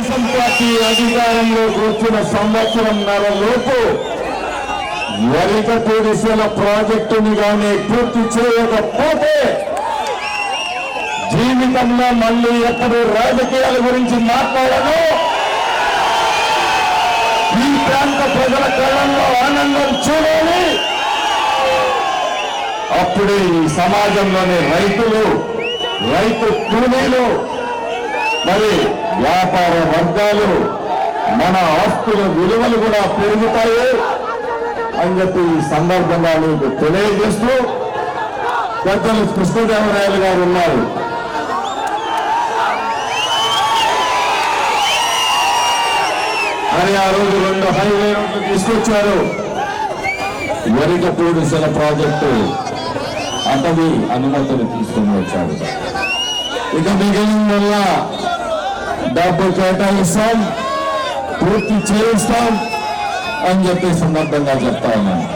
Telugu Desam party అధికారంలోకి వచ్చిన సంవత్సరంన్నర లోపు వరికపూడిసెల ప్రాజెక్టుని కానీ పూర్తి చేయకపోతే జీవితంలో మళ్ళీ ఎప్పుడు రాజకీయాల గురించి మాట్లాడను. ఈ ప్రాంత ప్రజల కళ్ళల్లో ఆనందం చూడాలి. అప్పుడే ఈ సమాజంలోని రైతులు రైతు కూలీలు మరి వ్యాపార వర్గాలు మన ఆస్తుల విలువలు కూడా పెరుగుతాయి. అని చెప్పి ఈ సందర్భంగా మీకు తెలియజేస్తూ పెద్దలు కృష్ణదేవరాయలు గారు ఉన్నారు. మరి ఆ రోజు రెండు హైవే రోడ్లు తీసుకొచ్చారు. వరికపూడిసెల ప్రాజెక్టు అటవీ అనుమతులు తీసుకుని వచ్చారు. ఇక మిగిలిన వల్ల డబ్బు కేటాయిస్తాం పూర్తి చేయిస్తాం అని చెప్పి సందర్భంగా చెప్తా ఉన్నాను.